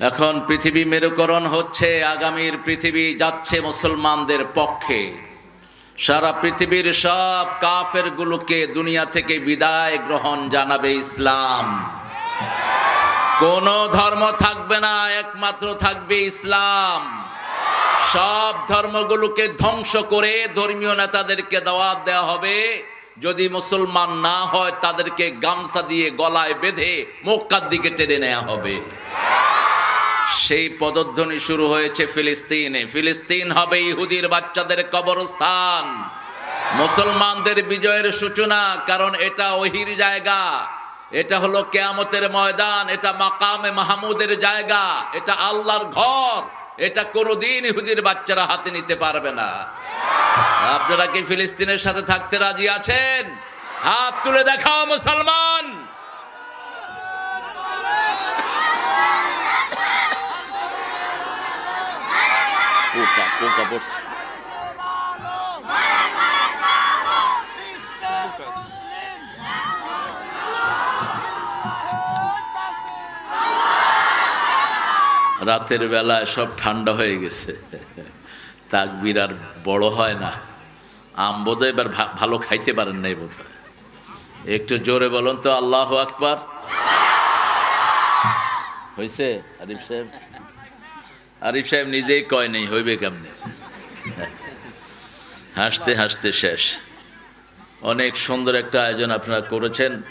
এখন পৃথিবী মেরুকরণ হচ্ছে, আগামীর পৃথিবী যাচ্ছে মুসলমানদের পক্ষে। সারা পৃথিবীর সব কাফের গুলোকে দুনিয়া থেকে বিদায় গ্রহণ জানাবে ইসলাম। কোন ধর্ম থাকবে না, একমাত্র থাকবে ইসলাম। সব ধর্মগুলোকে ধ্বংস করে ধর্মীয় নেতাদেরকে দাওয়াত দেওয়া হবে। যদি মুসলমান না হয়, তাদেরকে গামছা দিয়ে গলায় বেঁধে মক্কার দিকে টেনে নেওয়া হবে। সেই পদধ্বনি শুরু হয়েছে ফিলিস্তিনে। ফিলিস্তিন হবে ইহুদির বাচ্চাদের কবরস্থান। মুসলমানদের বিজয়ের সূচনা, কারণ এটা ওহির জায়গা। এটা হলো কেয়ামতের ময়দান, এটা মাকামে মাহমুদের জায়গা, এটা আল্লাহর ঘর। এটা কোনোদিন ইহুদির বাচ্চারা হাতে নিতে পারবে না। আপনারা কি ফিলিস্তিনের সাথে থাকতে রাজি আছেন? হাত তুলে দেখাও মুসলমান! পোকা পোকা পড়ছে রাতের বেলায় সব ঠান্ডা হয়ে গেছে। তাকবির আর বড় হয় না। আম বোধহয় এবার ভালো খাইতে পারেন নাই বোধ একটু জোরে বলুন তো, আল্লাহ আকবার। হয়েছে আরিফ সাহেব? আরিফ সাহেব নিজেই কয় নেই, হইবে কেমনে? হাসতে হাসতে শেষ। অনেক সুন্দর একটা আয়োজন আপনারা করেছেন।